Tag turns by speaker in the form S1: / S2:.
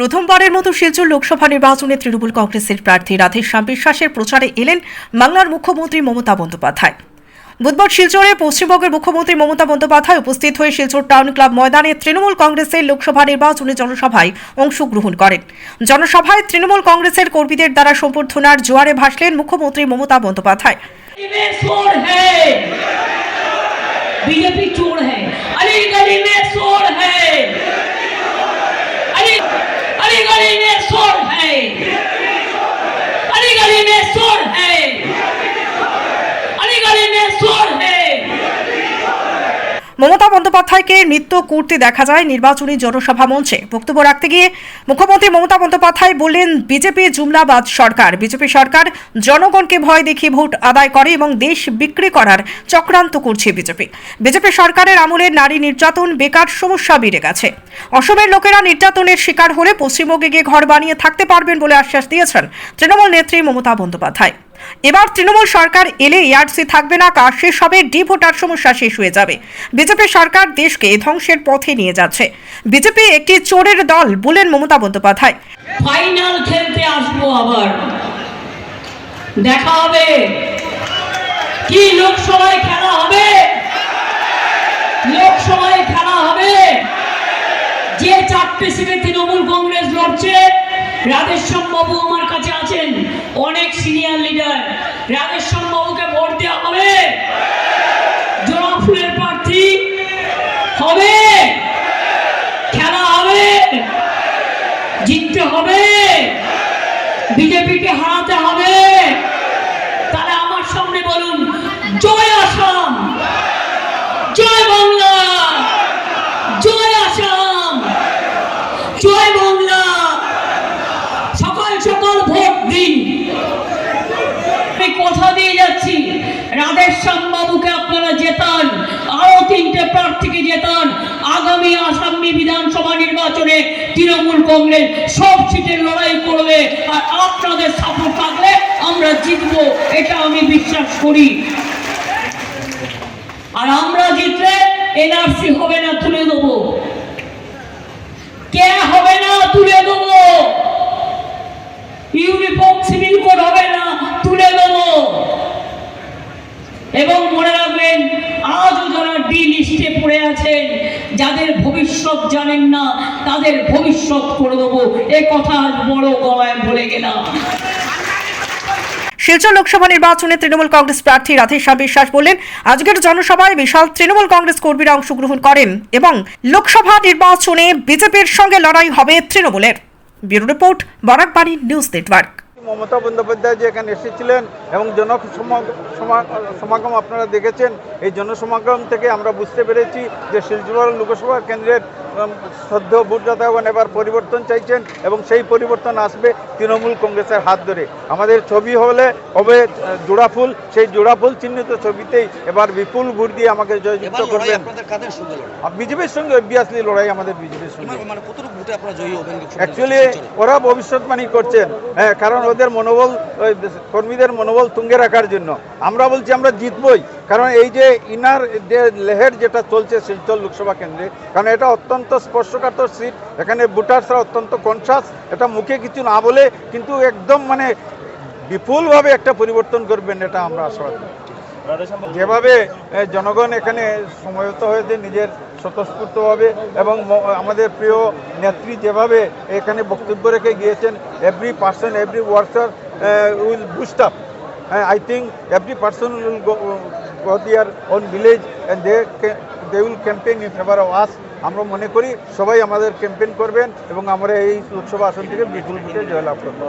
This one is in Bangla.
S1: প্রথমবারের মতো শিলচর লোকসভা নির্বাচনে তৃণমূল কংগ্রেসের প্রার্থী রাধেশ্যাম বিশ্বাসের প্রচারে এলেন বাংলার মুখ্যমন্ত্রী মমতা বন্দ্যোপাধ্যায়। বুধবার শিলচরে পশ্চিমবঙ্গের মুখ্যমন্ত্রী মমতা বন্দ্যোপাধ্যায় উপস্থিত হয়ে শিলচর টাউন ক্লাব ময়দানে তৃণমূল কংগ্রেসের লোকসভা নির্বাচনে জনসভায় অংশগ্রহণ করেন। জনসভায় তৃণমূল কংগ্রেসের কর্মীদের দ্বারা সম্বর্ধনার জোয়ারে ভাসলেন মুখ্যমন্ত্রী মমতা বন্দ্যোপাধ্যায়।
S2: বিজেপি চোর
S1: মমতা বন্দ্যোপাধ্যায়কে নৃত্য করতে দেখা যায় নির্বাচনী জনসভা মঞ্চে। বক্তব্য রাখতে গিয়ে মুখ্যমন্ত্রী মমতা বন্দ্যোপাধ্যায় বললেন, বিজেপি জুমলাবাদ সরকার। বিজেপি সরকার জনগণকে ভয় দেখিয়ে ভোট আদায় করে এবং দেশ বিক্রি করার চক্রান্ত করছে বিজেপি। বিজেপি সরকারের আমলে নারী নির্যাতন বেকার সমস্যা বেড়ে গেছে। অসমের লোকেরা নির্যাতনের শিকার হলে পশ্চিমবঙ্গে গিয়ে ঘর বানিয়ে থাকতে পারবেন বলে আশ্বাস দিয়েছেন তৃণমূল নেত্রী মমতা বন্দ্যোপাধ্যায়। এবার তৃণমূল সরকার এলে এআরসি থাকবে না, কাজ শেষ হবে, ডি ভোটার সমস্যা শেষ হয়ে যাবে। বিজেপি সরকার দেশকে ধ্বংসের পথে নিয়ে যাচ্ছে। বিজেপি একটি চোরের দল, বলেন মমতা বন্দ্যোপাধ্যায়।
S2: ফাইনাল খেলতে আসব আবার। দেখা হবে। কি লোকসভায় খেলা হবে? লোকসভায় খেলা হবে। যে চারটে সিটে তৃণমূল কংগ্রেস লড়ছে, রাধেশ্যাম বাবু আমার কাছে আছেন। অনেক সিনিয়র লিডার রামেশ্বর বাবুকে ভোট দেওয়া হবে। জোড়া ফুলের প্রার্থী হবে। খেলা হবে। জিততে হবে বিজেপিকে হারাতে হবে তাহলে আমার সামনে বলুন জয় আসাম জয় বাংলা জয় আসাম জয় বাংলা সকাল সকাল ভোট দিন আমি কথা দিয়ে যাচ্ছি রাধেশ্যাম বাবুকে আপনারা জেতান আরও প্রার্থীকে জেতান আগামী আসামি বিধানসভা নির্বাচনে তৃণমূল কংগ্রেস সব সিটের লড়াই করবে আর আপনাদের সাপোর্ট থাকলে আমরা জিতবো, এটা আমি বিশ্বাস করি। আর আমরা জিতলে এনআরসি হবে না, তুলে দেবো। কে হবে না, তুলে দেবো। ইউনিফর্ম সিভিল কোড হবে না, তুলে দেবো। এবং মনে লিস্টে পড়ে আছেন যাদের ভবিষ্যৎ জানেন না তাদের ভবিষ্যৎ করে দেবো। এ কথা আজ বড় গলায় বলে গেলাম।
S1: শিলচর লোকসভা নির্বাচনে তৃণমূল কংগ্রেস প্রার্থী রাধেশ্যাম বিশ্বাস বললেন আজকের জনসভায় বিশাল তৃণমূল কংগ্রেস কর্মীরা অংশগ্রহণ করেন এবং লোকসভা নির্বাচনে বিজেপির সঙ্গে লড়াই হবে তৃণমূলের। Bureau report বরাকবাড়ি news network.
S3: Mamata Bandyopadhyay যে এখানে এসেছিলেন এবং জন সমাগম আপনারা দেখেছেন। এই জনসমাগম থেকে আমরা বুঝতে পেরেছি যে শিলচর লোকসভা কেন্দ্রের সদ্য ভোটদাতাগণ এবার পরিবর্তন চাইছেন এবং সেই পরিবর্তন আসবে তৃণমূল কংগ্রেসের হাত ধরে। আমাদের ছবি হলে হবে আহ, জোড়া ফুল। সেই জোড়া ফুল চিহ্নিত ছবিতেই এবার বিপুল ভোট দিয়ে আমাকে জয়যুক্ত করবেন। বিজেপির সঙ্গে অবভিয়াসলি লড়াই আমাদের বিজেপির সঙ্গে।
S4: মানে- মানে
S3: অ্যাকচুয়ালি ওরা ভবিষ্যৎবাণী করছেন। হ্যাঁ কারণ ওদের মনোবল ওই কর্মীদের মনোবল তুঙ্গে রাখার জন্য। আমরা বলছি আমরা জিতবই। কারণ এই যে ইনার যে লেহের যেটা চলছে শিলচর লোকসভা কেন্দ্রে, কারণ এটা অত্যন্ত স্পর্শকাতর সিট। এখানে ভোটার্সরা অত্যন্ত কনসাস এটা মুখে কিছু না বলে কিন্তু একদম মানে বিপুলভাবে একটা পরিবর্তন করবেন এটা আমরা আশাবাদী। যেভাবে জনগণ এখানে সময়ত হয়েছে নিজের স্বতঃস্ফূর্তভাবে এবং আমাদের প্রিয় নেত্রী যেভাবে এখানে বক্তব্য রেখে গিয়েছেন every person every worker will boost up I person will go, go their their village village and they they will campaign in favor of us. আমরা মনে করি সবাই আমাদের ক্যাম্পেইন করবেন এবং আমরা এই লোকসভা আসন থেকে বিপুল ভোটে জয়লাভ করব